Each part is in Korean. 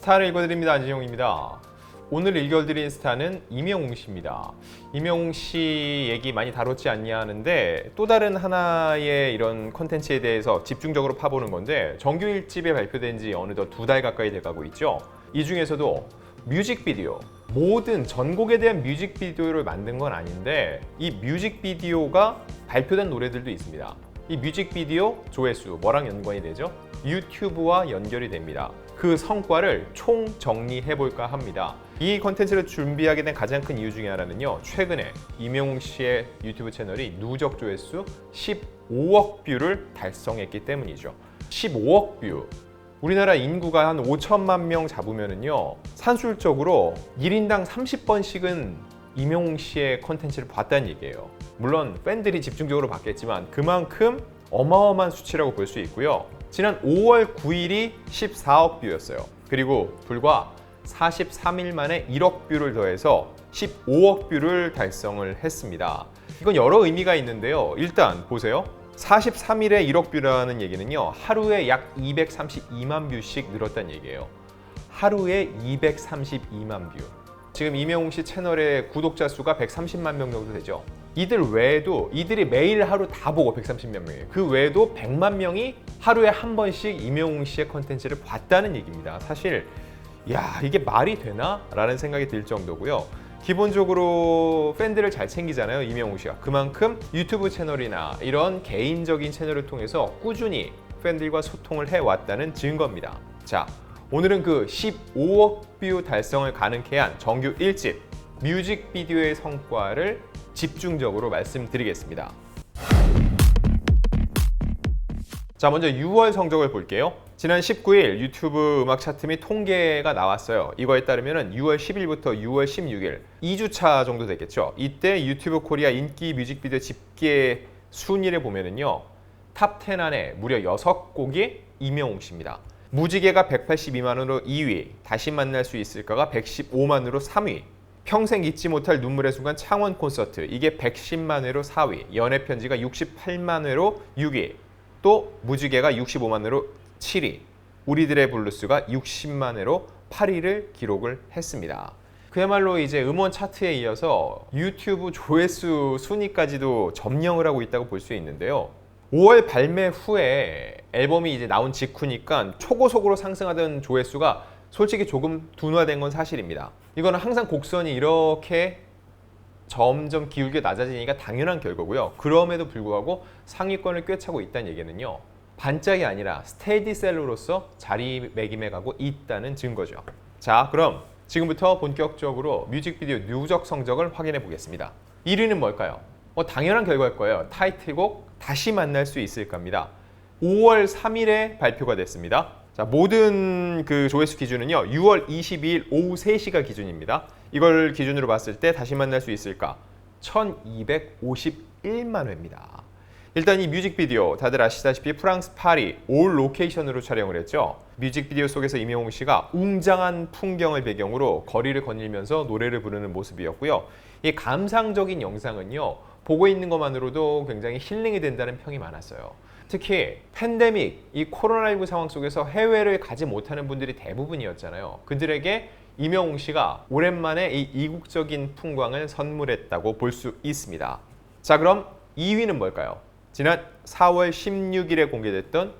스타를 읽어드립니다. 안진용입니다. 오늘 읽어드린 스타는 임영웅 씨입니다. 임영웅 씨 얘기 많이 다뤘지 않냐 하는데 또 다른 하나의 이런 컨텐츠에 대해서 집중적으로 파보는 건데 정규 1집에 발표된 지 어느덧 두 달 가까이 돼가고 있죠. 이 중에서도 뮤직비디오 모든 전곡에 대한 뮤직비디오를 만든 건 아닌데 이 뮤직비디오가 발표된 노래들도 있습니다. 이 뮤직비디오 조회수 뭐랑 연관이 되죠? 유튜브와 연결이 됩니다. 그 성과를 총 정리해 볼까 합니다. 이 컨텐츠를 준비하게 된 가장 큰 이유 중에 하나는요. 최근에 이명웅 씨의 유튜브 채널이 누적 조회수 15억 뷰를 달성했기 때문이죠. 15억 뷰. 우리나라 인구가 한 5천만 명 잡으면은요. 산술적으로 1인당 30번씩은 이명웅 씨의 컨텐츠를 봤다는 얘기예요. 물론 팬들이 집중적으로 봤겠지만 그만큼 어마어마한 수치라고 볼 수 있고요. 지난 5월 9일이 14억 뷰였어요. 그리고 불과 43일 만에 1억 뷰를 더해서 15억 뷰를 달성을 했습니다. 이건 여러 의미가 있는데요. 일단 보세요. 43일에 1억 뷰라는 얘기는요. 하루에 약 232만 뷰씩 늘었다는 얘기예요. 하루에 232만 뷰. 지금 이명웅 씨 채널의 구독자 수가 130만 명 정도 되죠. 이들 외에도 이들이 매일 하루 다 보고 130만 명이에요. 그 외에도 100만 명이 하루에 한 번씩 이명웅 씨의 컨텐츠를 봤다는 얘기입니다. 사실 야 이게 말이 되나? 라는 생각이 들 정도고요. 기본적으로 팬들을 잘 챙기잖아요 이명웅 씨가 그만큼 유튜브 채널이나 이런 개인적인 채널을 통해서 꾸준히 팬들과 소통을 해왔다는 증거입니다. 자 오늘은 그 15억 뷰 달성을 가능케 한 정규 1집 뮤직비디오의 성과를 집중적으로 말씀드리겠습니다. 자, 먼저 6월 성적을 볼게요. 지난 19일 유튜브 음악 차트 및 통계가 나왔어요. 이거에 따르면 6월 10일부터 6월 16일 2주차 정도 됐겠죠. 이때 유튜브 코리아 인기 뮤직비디오 집계 순위를 보면은요. 탑 10 안에 무려 6곡이 이명웅 씨입니다. 무지개가 182만으로 2위, 다시 만날 수 있을까가 115만으로 3위, 평생 잊지 못할 눈물의 순간 창원 콘서트 이게 110만 회로 4위, 연애 편지가 68만 회로 6위, 또 무지개가 65만 회로 7위, 우리들의 블루스가 60만 회로 8위를 기록을 했습니다. 그야말로 이제 음원 차트에 이어서 유튜브 조회수 순위까지도 점령을 하고 있다고 볼 수 있는데요. 5월 발매 후에 앨범이 이제 나온 직후니까 초고속으로 상승하던 조회수가 솔직히 조금 둔화된 건 사실입니다. 이거는 항상 곡선이 이렇게 점점 기울게 낮아지니까 당연한 결과고요. 그럼에도 불구하고 상위권을 꿰차고 있다는 얘기는요. 반짝이 아니라 스테디셀로로서 자리매김해 가고 있다는 증거죠. 자, 그럼 지금부터 본격적으로 뮤직비디오 누적 성적을 확인해 보겠습니다. 1위는 뭘까요? 뭐 당연한 결과일 거예요. 타이틀곡 다시 만날 수 있을 겁니다. 5월 3일에 발표가 됐습니다. 자, 모든 그 조회수 기준은요. 6월 22일 오후 3시가 기준입니다. 이걸 기준으로 봤을 때 다시 만날 수 있을까? 1251만 회입니다. 일단 이 뮤직비디오 다들 아시다시피 프랑스 파리 올 로케이션으로 촬영을 했죠. 뮤직비디오 속에서 임영웅 씨가 웅장한 풍경을 배경으로 거리를 거닐면서 노래를 부르는 모습이었고요. 이 감상적인 영상은요. 보고 있는 것만으로도 굉장히 힐링이 된다는 평이 많았어요. 특히 팬데믹, 이 코로나19 상황 속에서 해외를 가지 못하는 분들이 대부분이었잖아요. 그들에게 이명웅 씨가 오랜만에 이 이국적인 풍광을 선물했다고 볼 수 있습니다. 자, 그럼 2위는 뭘까요? 지난 4월 16일에 공개됐던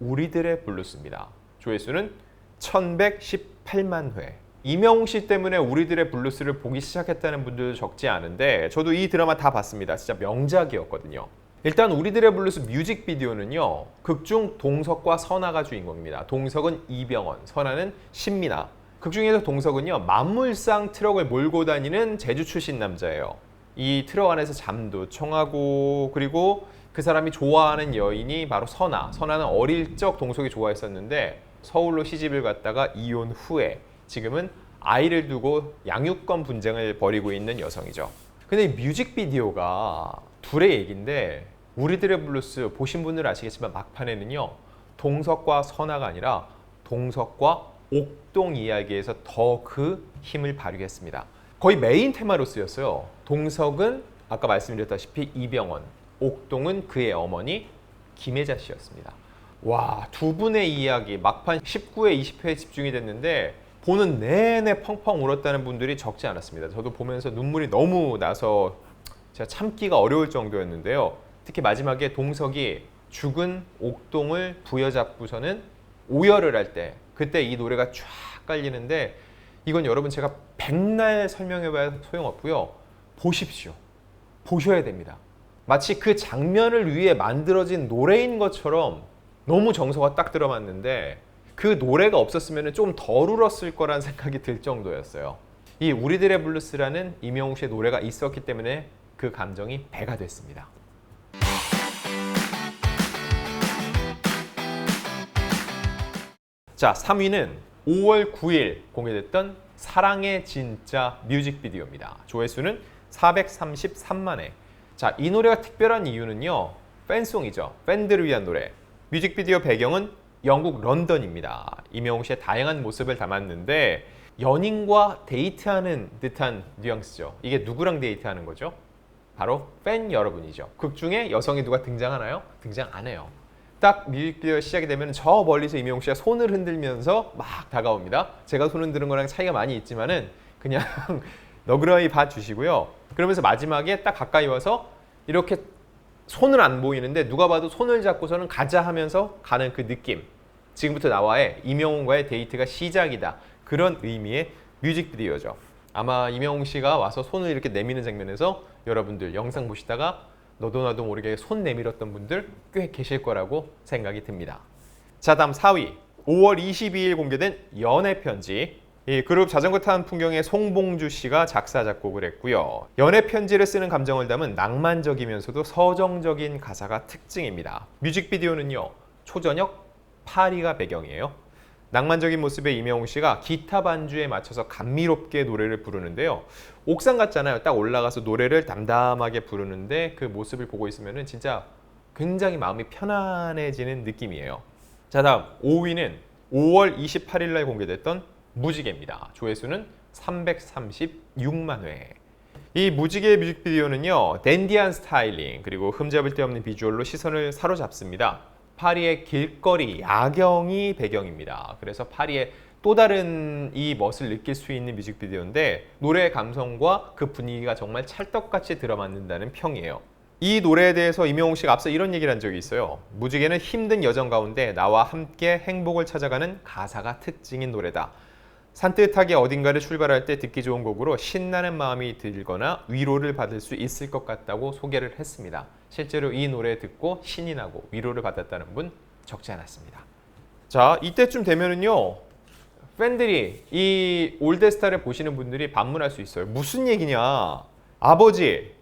우리들의 블루스입니다. 조회수는 1118만 회. 이명웅 씨 때문에 우리들의 블루스를 보기 시작했다는 분들도 적지 않은데 저도 이 드라마 다 봤습니다. 진짜 명작이었거든요. 일단 우리들의 블루스 뮤직비디오는요. 극중 동석과 선아가 주인공입니다. 동석은 이병헌, 선아는 신민아. 극중에서 동석은요. 만물상 트럭을 몰고 다니는 제주 출신 남자예요. 이 트럭 안에서 잠도 청하고 그리고 그 사람이 좋아하는 여인이 바로 선아. 선아는 어릴 적 동석이 좋아했었는데 서울로 시집을 갔다가 이혼 후에 지금은 아이를 두고 양육권 분쟁을 벌이고 있는 여성이죠. 근데 이 뮤직비디오가 둘의 얘기인데 우리들의 블루스 보신 분들 아시겠지만 막판에는요 동석과 선아가 아니라 동석과 옥동 이야기에서 더 그 힘을 발휘했습니다. 거의 메인 테마로 쓰였어요. 동석은 아까 말씀드렸다시피 이병헌, 옥동은 그의 어머니 김혜자 씨였습니다. 와, 두 분의 이야기 막판 19회, 20회에 집중이 됐는데 보는 내내 펑펑 울었다는 분들이 적지 않았습니다. 저도 보면서 눈물이 너무 나서 제가 참기가 어려울 정도였는데요. 특히 마지막에 동석이 죽은 옥동을 부여잡고서는 오열을 할 때 그때 이 노래가 쫙 깔리는데 이건 여러분 제가 백날 설명해봐야 소용없고요. 보십시오. 보셔야 됩니다. 마치 그 장면을 위해 만들어진 노래인 것처럼 너무 정서가 딱 들어맞는데 그 노래가 없었으면 좀 덜 울었을 거란 생각이 들 정도였어요. 이 우리들의 블루스라는 이명웅 씨의 노래가 있었기 때문에 그 감정이 배가 됐습니다. 자, 3위는 5월 9일 공개됐던 사랑의 진짜 뮤직비디오입니다. 조회수는 433만 회. 자, 이 노래가 특별한 이유는요. 팬송이죠. 팬들을 위한 노래. 뮤직비디오 배경은 영국 런던입니다. 이명웅 씨의 다양한 모습을 담았는데 연인과 데이트하는 듯한 뉘앙스죠. 이게 누구랑 데이트하는 거죠? 바로 팬 여러분이죠. 극 중에 여성이 누가 등장하나요? 등장 안 해요. 딱 뮤직비디오 시작이 되면 저 멀리서 이명웅 씨가 손을 흔들면서 막 다가옵니다. 제가 손 흔드는 거랑 차이가 많이 있지만은 그냥 너그러이 봐주시고요. 그러면서 마지막에 딱 가까이 와서 이렇게 손을 안 보이는데 누가 봐도 손을 잡고서는 가자 하면서 가는 그 느낌. 지금부터 나와의 이명웅과의 데이트가 시작이다. 그런 의미의 뮤직비디오죠. 아마 이명웅 씨가 와서 손을 이렇게 내미는 장면에서 여러분들 영상 보시다가 너도 나도 모르게 손 내밀었던 분들 꽤 계실 거라고 생각이 듭니다. 자, 다음 4위. 5월 22일 공개된 연애 편지. 이 그룹 자전거 타는 풍경의 송봉주 씨가 작사 작곡을 했고요. 연애 편지를 쓰는 감정을 담은 낭만적이면서도 서정적인 가사가 특징입니다. 뮤직비디오는요. 초저녁 파리가 배경이에요. 낭만적인 모습의 이명웅 씨가 기타 반주에 맞춰서 감미롭게 노래를 부르는데요. 옥상 같잖아요. 딱 올라가서 노래를 담담하게 부르는데 그 모습을 보고 있으면 진짜 굉장히 마음이 편안해지는 느낌이에요. 자 다음 5위는 5월 28일 날 공개됐던 무지개입니다. 조회수는 336만 회. 이 무지개 뮤직비디오는요 댄디한 스타일링 그리고 흠잡을 데 없는 비주얼로 시선을 사로잡습니다. 파리의 길거리 야경이 배경입니다. 그래서 파리의 또 다른 이 멋을 느낄 수 있는 뮤직비디오인데 노래의 감성과 그 분위기가 정말 찰떡같이 들어맞는다는 평이에요. 이 노래에 대해서 임영웅 씨가 앞서 이런 얘기를 한 적이 있어요. 무지개는 힘든 여정 가운데 나와 함께 행복을 찾아가는 가사가 특징인 노래다. 산뜻하게 어딘가를 출발할 때 듣기 좋은 곡으로 신나는 마음이 들거나 위로를 받을 수 있을 것 같다고 소개를 했습니다. 실제로 이 노래 듣고 신이 나고 위로를 받았다는 분 적지 않았습니다. 자, 이때쯤 되면은요. 팬들이 이 올드스타를 보시는 분들이 반문할 수 있어요. 무슨 얘기냐? 아버지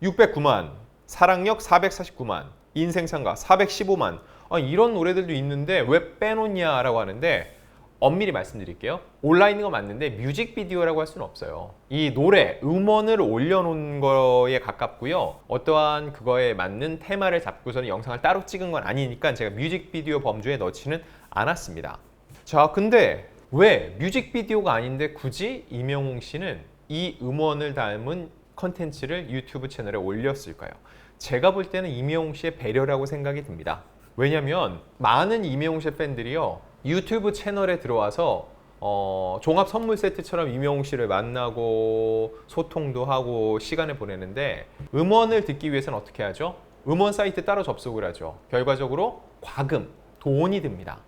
609만, 사랑력 449만, 인생상가 415만. 아, 이런 노래들도 있는데 왜 빼놓냐라고 하는데 엄밀히 말씀드릴게요. 온라인인 거 맞는데 뮤직비디오라고 할 수는 없어요. 이 노래, 음원을 올려놓은 거에 가깝고요. 어떠한 그거에 맞는 테마를 잡고서는 영상을 따로 찍은 건 아니니까 제가 뮤직비디오 범주에 넣지는 않았습니다. 자, 근데 왜 뮤직비디오가 아닌데 굳이 이명웅 씨는 이 음원을 담은 컨텐츠를 유튜브 채널에 올렸을까요? 제가 볼 때는 이명웅 씨의 배려라고 생각이 듭니다. 왜냐면 많은 이명웅 씨 팬들이요. 유튜브 채널에 들어와서 어, 종합 선물 세트처럼 이명웅 씨를 만나고 소통도 하고 시간을 보내는데 음원을 듣기 위해서는 어떻게 하죠? 음원 사이트 따로 접속을 하죠. 결과적으로 과금, 돈이 듭니다.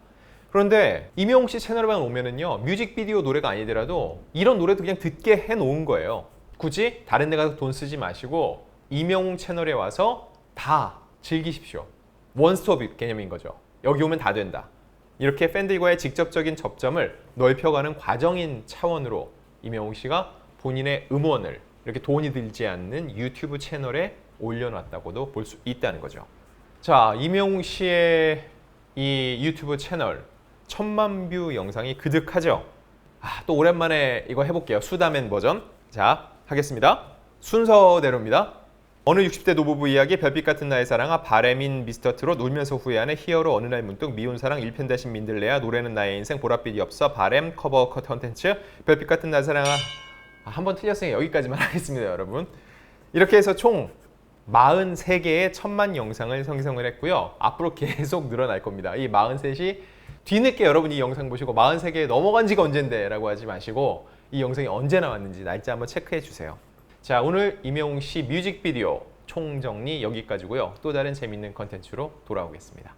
그런데 이명웅 씨 채널에만 오면은요 뮤직비디오 노래가 아니더라도 이런 노래도 그냥 듣게 해 놓은 거예요. 굳이 다른 데 가서 돈 쓰지 마시고 이명웅 채널에 와서 다 즐기십시오. 원스톱 개념인 거죠. 여기 오면 다 된다. 이렇게 팬들과의 직접적인 접점을 넓혀가는 과정인 차원으로 이명웅 씨가 본인의 음원을 이렇게 돈이 들지 않는 유튜브 채널에 올려놨다고도 볼 수 있다는 거죠. 자, 이명웅 씨의 이 유튜브 채널 천만 뷰 영상이 그득하죠. 아, 또 오랜만에 이거 해볼게요. 수다맨 버전. 자, 하겠습니다. 순서대로입니다. 어느 60대 노부부 이야기 별빛 같은 나의 사랑아 바레민 미스터 트롯 울면서 후회하는 히어로 어느 날 문득 미운 사랑 1편 대신 민들레야 노래는 나의 인생 보랏빛이 없어 바램 커버 컷 컨텐츠 별빛 같은 나의 사랑아. 아, 한번 틀렸으니 여기까지만 하겠습니다 여러분. 이렇게 해서 총 43개의 천만 영상을 생성을 했고요. 앞으로 계속 늘어날 겁니다. 이 43이 뒤늦게 여러분이 이 영상 보시고 43개 넘어간 지가 언젠데 라고 하지 마시고 이 영상이 언제 나왔는지 날짜 한번 체크해 주세요. 자, 오늘 임영웅 씨 뮤직비디오 총정리 여기까지고요. 또 다른 재밌는 컨텐츠로 돌아오겠습니다.